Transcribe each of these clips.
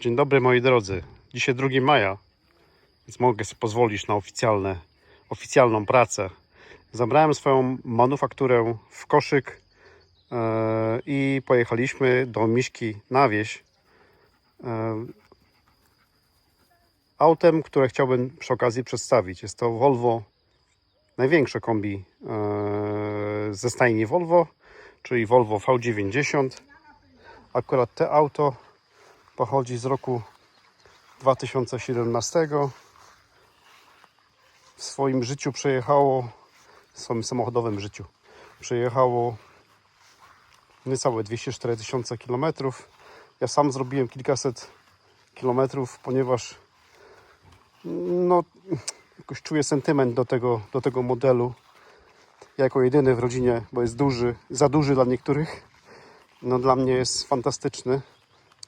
Dzień dobry moi drodzy. Dzisiaj 2 maja, więc mogę sobie pozwolić na oficjalne, oficjalną pracę. Zabrałem swoją manufakturę w koszyk e, i pojechaliśmy do Miśki na wieś. E, autem, które chciałbym przy okazji przedstawić. Jest to Volvo, największe kombi e, ze stajni Volvo, czyli Volvo V90. Akurat te auto pochodzi z roku 2017. W swoim życiu przejechało, w swoim samochodowym życiu, przejechało niecałe 204 tysiące kilometrów. Ja sam zrobiłem kilkaset kilometrów, ponieważ no, jakoś czuję sentyment do tego, do tego modelu. Ja jako jedyny w rodzinie, bo jest duży, za duży dla niektórych, no dla mnie jest fantastyczny.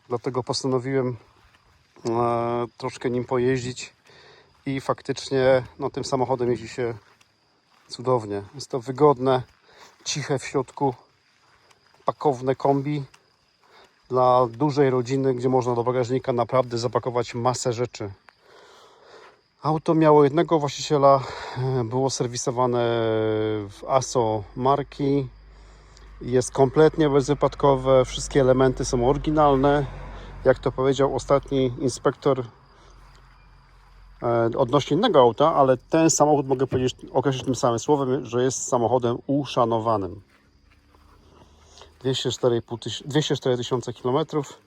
Dlatego postanowiłem e, troszkę nim pojeździć i faktycznie no, tym samochodem jeździ się cudownie. Jest to wygodne, ciche w środku, pakowne kombi dla dużej rodziny, gdzie można do bagażnika naprawdę zapakować masę rzeczy. Auto miało jednego właściciela, e, było serwisowane w ASO marki, jest kompletnie bezwypadkowe, wszystkie elementy są oryginalne. Jak to powiedział ostatni inspektor e, odnośnie innego auta, ale ten samochód mogę powiedzieć, określić tym samym słowem, że jest samochodem uszanowanym. 204 tyś- 204 tysiące kilometrów,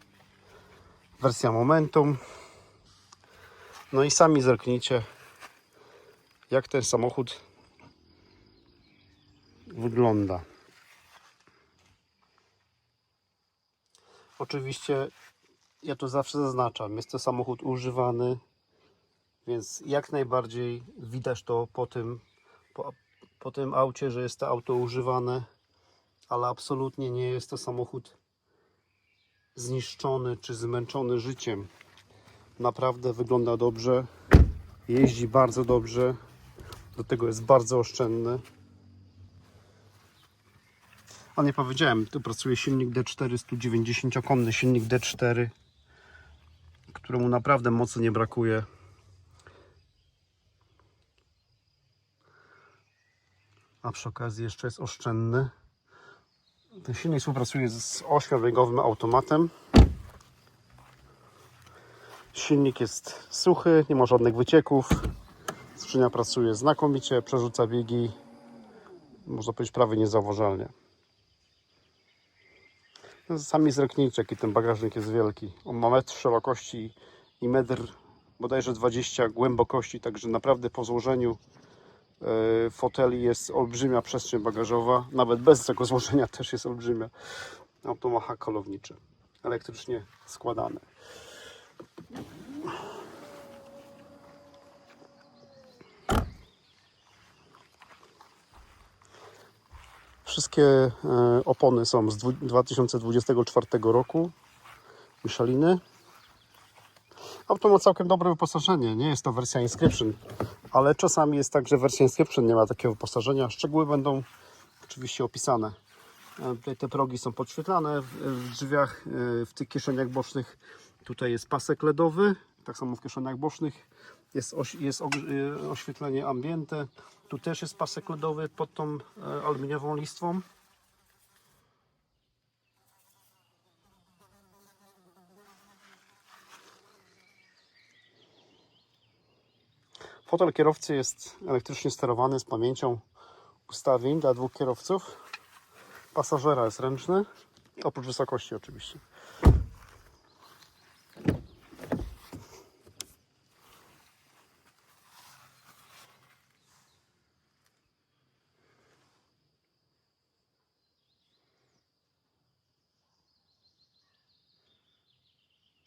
wersja Momentum. No i sami zerknijcie, jak ten samochód wygląda. Oczywiście ja to zawsze zaznaczam, jest to samochód używany, więc jak najbardziej widać to po tym, po, po tym aucie, że jest to auto używane, ale absolutnie nie jest to samochód zniszczony czy zmęczony życiem. Naprawdę wygląda dobrze, jeździ bardzo dobrze, do tego jest bardzo oszczędny. A nie powiedziałem, tu pracuje silnik D4, 190-konny silnik D4, któremu naprawdę mocy nie brakuje. A przy okazji jeszcze jest oszczędny. Ten silnik współpracuje z ośmiobiegunowym automatem. Silnik jest suchy, nie ma żadnych wycieków. Skrzynia pracuje znakomicie, przerzuca biegi, można powiedzieć prawie niezauważalnie. No, Sami zreknijcie, jaki ten bagażnik jest wielki. On ma metr szerokości i metr bodajże 20 głębokości, także naprawdę po złożeniu e, foteli jest olbrzymia przestrzeń bagażowa. Nawet bez tego złożenia też jest olbrzymia. Auto ma hak elektrycznie składane. Wszystkie e, opony są z dwu- 2024 roku. Micheliny. Auto ma całkiem dobre wyposażenie. Nie jest to wersja Inscription, ale czasami jest tak, że wersja Inscription nie ma takiego wyposażenia. Szczegóły będą oczywiście opisane. E, Tutaj te progi są podświetlane w, w drzwiach, e, w tych kieszeniach bocznych. Tutaj jest pasek LEDowy, tak samo w kieszeniach bocznych. Jest, oś, jest e, oświetlenie ambiente. Tu też jest pasek LEDowy pod tą e, aluminiową listwą. Fotel kierowcy jest elektrycznie sterowany z pamięcią ustawień dla dwóch kierowców. Pasażera jest ręczny, oprócz wysokości oczywiście.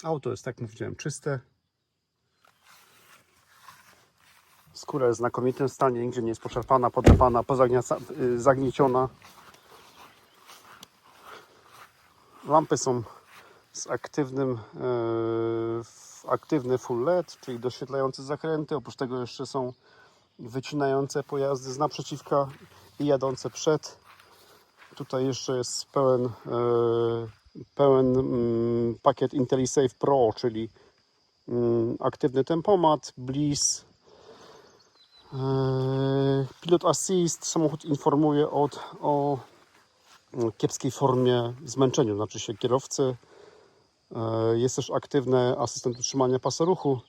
Auto jest, tak mówiłem, czyste. Skóra jest w znakomitym stanie, nigdzie nie jest poszarpana, podrapana, y, zagnieciona. Lampy są z aktywnym, w- aktywny full LED, czyli doświetlający zakręty. Oprócz tego jeszcze są wycinające pojazdy z naprzeciwka i jadące przed. Tutaj jeszcze jest pełen e, pełen mm, pakiet IntelliSafe Pro, czyli mm, aktywny tempomat, bliss, e, pilot assist, samochód informuje od, o mm, kiepskiej formie zmęczenia, znaczy się kierowcy. E, Jest też aktywny asystent utrzymania pasa ruchu.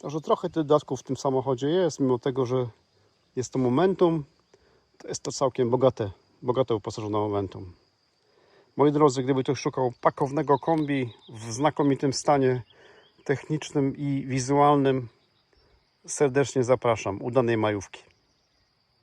Także trochę tych dodatków w tym samochodzie jest, mimo tego, że jest to momentum, to jest to całkiem bogate, bogate uposażone momentum. Moi drodzy, gdyby ktoś szukał pakownego kombi w znakomitym stanie technicznym i wizualnym, serdecznie zapraszam. Udanej majówki.